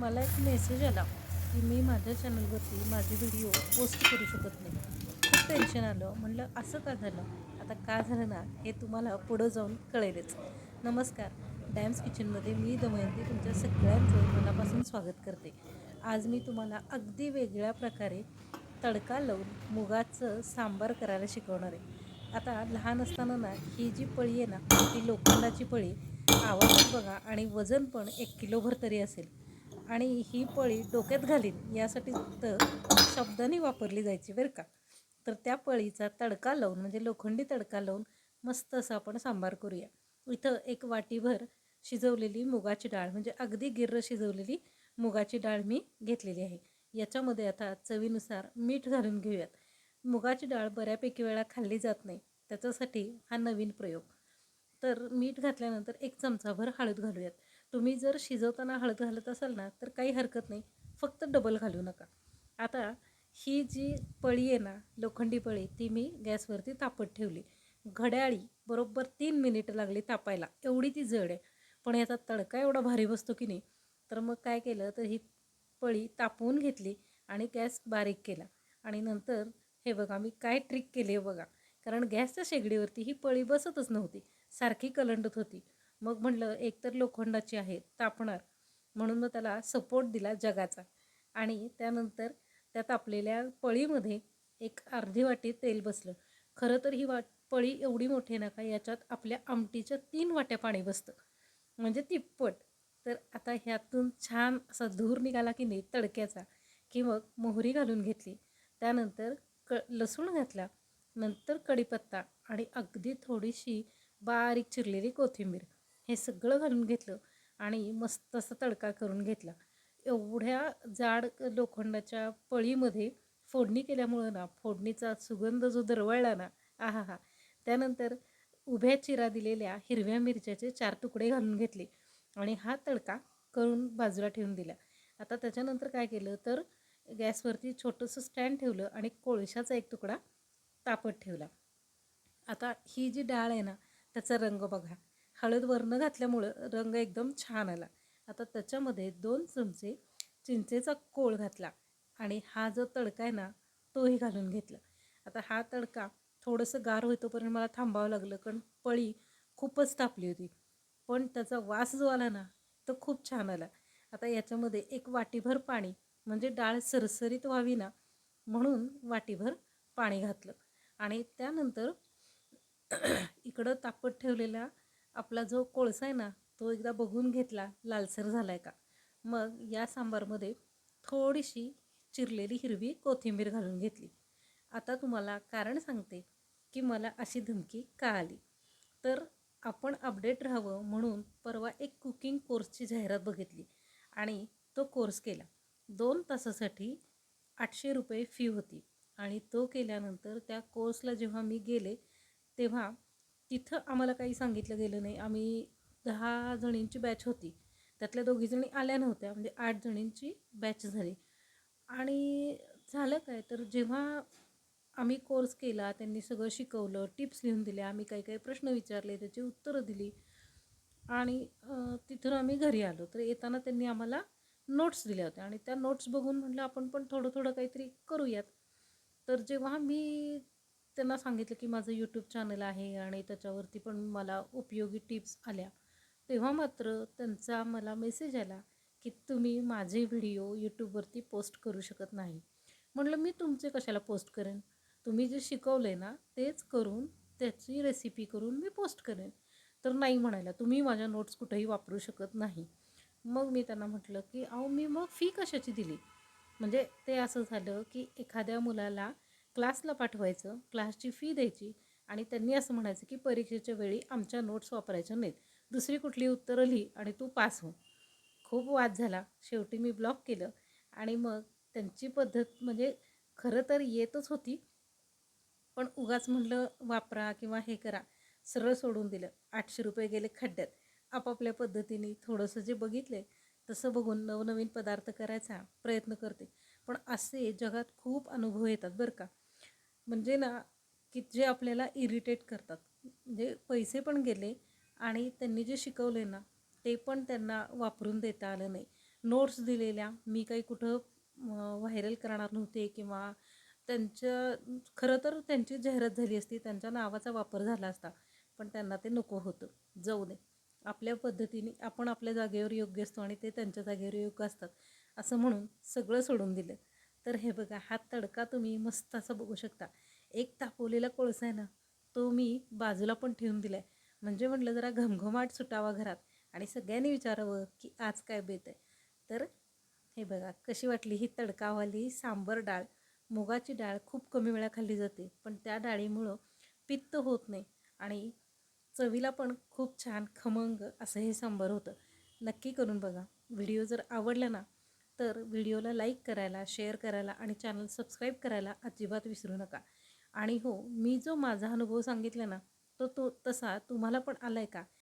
मला एक मेसेज आला की मी माझ्या चॅनलवरती माझे व्हिडिओ पोस्ट करू शकत नाही. खूप टेन्शन आलं. म्हणलं असं का झालं? आता का झालं ना हे तुम्हाला पुढं जाऊन कळेलच. नमस्कार. डॅम्स किचनमध्ये मी दमयंती तुमच्या सगळ्यांचं मनापासून स्वागत करते. आज मी तुम्हाला अगदी वेगळ्या प्रकारे तडका लावून मुगाचं सांबार करायला शिकवणार आहे. आता लहान असताना ना ही जी पळी आहे ना ती लोखंडाची पळी आवाज बघा आणि वजन पण एक किलोभर तरी असेल. आणि ही पळी डोक्यात घालीन यासाठी तर शब्दाने वापरली जायची बरं का. तर त्या पळीचा तडका लावून म्हणजे लोखंडी तडका लावून मस्त असं आपण सांबार करूया. इथं एक वाटीभर शिजवलेली मुगाची डाळ म्हणजे अगदी गिर्र शिजवलेली मुगाची डाळ मी घेतलेली आहे. याच्यामध्ये आता चवीनुसार मीठ घालून घेऊयात. मुगाची डाळ बऱ्यापैकी वेळा खाल्ली जात नाही त्याच्यासाठी हा नवीन प्रयोग. तर मीठ घातल्यानंतर एक चमचाभर हळद घालूयात. तुम्ही जर शिजवताना हळद घालत असाल ना तर काही हरकत नाही. फक्त डबल घालू नका. आता ही जी पळी आहे ना लोखंडी पळी ती मी गॅसवरती तापत ठेवली. घड्याळी बरोबर तीन मिनिटं लागली तापायला. एवढी ती जड आहे. पण याचा तडका एवढा भारी बसतो की नाही? तर मग काय केलं तर ही पळी तापवून घेतली आणि गॅस बारीक केला. आणि नंतर हे बघा मी काय ट्रिक केली आहे बघा. कारण गॅसच्या शेगडीवरती ही पळी बसतच नव्हती. सारखी कलंडत होती. मग म्हटलं एकतर लोखंडाची आहे तापणार. म्हणून मग त्याला सपोर्ट दिला जगाचा. आणि त्यानंतर त्या तापलेल्या पळीमध्ये एक अर्धी वाटी तेल बसलं. खरं तर ही वाट पळी एवढी मोठी नका ना का याच्यात आपल्या आमटीच्या तीन वाट्या पाणी बसतं. म्हणजे तिप्पट. तर आता ह्यातून छान असा धूर निघाला की नाही तडक्याचा. की मग मोहरी घालून घेतली. त्यानंतर क लसूण घातला. नंतर कढीपत्ता आणि अगदी थोडीशी बारीक चिरलेली कोथिंबीर. हे सगळं घालून घेतलं आणि मस्त असा तडका करून घेतला. एवढ्या जाड लोखंडाच्या पळीमध्ये फोडणी केल्यामुळं ना फोडणीचा सुगंध जो दरवळला ना आहा हा त्यानंतर उभ्या चिरा दिलेल्या हिरव्या मिरच्याचे चार तुकडे घालून घेतले आणि हा तडका करून बाजूला ठेवून दिला. आता त्याच्यानंतर काय केलं तर गॅसवरती छोटंसं स्टँड ठेवलं आणि कोळशाचा एक तुकडा तापत ठेवला. आता ही जी डाळ आहे ना त्याचा रंग बघा. हळद वरनं घातल्यामुळं रंग एकदम छान आला. आता त्याच्यामध्ये दोन चमचे चिंचेचा कोळ घातला आणि हा जो तडका आहे ना तोही घालून घेतला. आता हा तडका थोडंसं गार होईतोपर्यंत मला थांबावं लागलं कारण पळी खूपच तापली होती. पण त्याचा वास जो आला ना तो खूप छान आला. आता याच्यामध्ये एक वाटीभर पाणी म्हणजे डाळ सरसरीत व्हावी ना म्हणून वाटीभर पाणी घातलं. आणि त्यानंतर इकडं तापत ठेवलेला आपला जो कोळसा आहे ना तो एकदा बघून घेतला लालसर झाला आहे का? मग या सांबारमध्ये थोडीशी चिरलेली हिरवी कोथिंबीर घालून घेतली. आता तुम्हाला कारण सांगते की मला अशी धमकी का आली. तर आपण अपडेट राहावं म्हणून परवा एक कुकिंग कोर्सची जाहिरात बघितली आणि तो कोर्स केला. दोन तासासाठी आठशे रुपये फी होती आणि तो केल्यानंतर त्या कोर्सला जेव्हा मी गेले तेव्हा तिथं आम्हाला काही सांगितलं गेलं नाही. आम्ही दहा जणींची बॅच होती. त्यातल्या दोघीजणी आल्या नव्हत्या. म्हणजे आठ जणींची बॅच झाली. आणि झालं काय तर जेव्हा आम्ही कोर्स केला त्यांनी सगळं शिकवलं टिप्स लिहून दिल्या आम्ही काही काही प्रश्न विचारले त्याची उत्तरं दिली. आणि तिथून आम्ही घरी आलो. तर येताना त्यांनी आम्हाला नोट्स दिल्या होत्या. आणि त्या नोट्स बघून म्हटलं आपण पण थोडं थोडं काहीतरी करूयात. तर जेव्हा मी त्यांना सांगितलं की माझं यूट्यूब चॅनल आहे आणि त्याच्यावरती पण मला उपयोगी टिप्स आल्या. तेव्हा मात्र त्यांचा मला मेसेज आला की तुम्ही माझे व्हिडिओ यूट्यूबवरती पोस्ट करू शकत नाही. म्हटलं मी तुमचे कशाला पोस्ट करेन? तुम्ही जे शिकवलं आहे ना तेच करून त्याची रेसिपी करून मी पोस्ट करेन. तर नाही म्हणायला तुम्ही माझ्या नोट्स कुठेही वापरू शकत नाही. मग मी त्यांना म्हटलं की अहो मी मग फी कशाची दिली? म्हणजे ते असं झालं की एखाद्या मुलाला क्लासला पाठवायचं क्लासची फी द्यायची आणि त्यांनी असं म्हणायचं की परीक्षेच्या वेळी आमच्या नोट्स वापरायच्या नाहीत. दुसरी कुठली उत्तरं लिही आणि तू पास हो. खूप वाद झाला. शेवटी मी ब्लॉक केलं आणि मग त्यांची पद्धत म्हणजे खरं तर येतच होती. पण उगाच म्हटलं वापरा किंवा हे करा. सरळ सोडून दिलं. आठशे रुपये गेले खड्ड्यात. आपापल्या पद्धतीने थोडंसं जे बघितले तसं बघून नवनवीन पदार्थ करायचा प्रयत्न करते. पण असे जगात खूप अनुभव येतात बरं का. म्हणजे ना की जे आपल्याला इरिटेट करतात. म्हणजे पैसे पण गेले आणि त्यांनी जे शिकवले ना ते पण त्यांना वापरून देता आलं नाही. नोट्स दिलेल्या मी काही कुठं व्हायरल करणार नव्हते किंवा त्यांच्या खरं तर त्यांची जाहिरात झाली असती त्यांच्या नावाचा वापर झाला असता पण त्यांना ते नको होतं. जाऊ दे. आपल्या पद्धतीने आपण आपल्या जागेवर योग्य असतो आणि ते त्यांच्या जागेवर योग्य असतात. असं म्हणून सगळं सोडून दिलं. तर हे बघा हा तडका तुम्ही मस्त असा बघू शकता. एक तापवलेला कोळसा आहे ना तो मी बाजूला पण ठेवून दिला आहे म्हणजे म्हटलं जरा घमघमाट सुटावा घरात आणि सगळ्यांनी विचारावं की आज काय बेत आहे. तर हे बघा कशी वाटली ही तडकावाली सांबर डाळ? मुगाची डाळ खूप कमी वेळा खाल्ली जाते पण त्या डाळीमुळं पित्त होत नाही आणि चवीला पण खूप छान खमंग असं हे सांबर होतं. नक्की करून बघा. व्हिडिओ जर आवडला ना तर व्हिडिओला लाईक करायला शेअर करायला आणि चॅनल सबस्क्राईब करायला अजिबात विसरू नका. आणि हो मी जो माझा अनुभव सांगितला ना तो तो तसा तुम्हाला पण आला आहे का?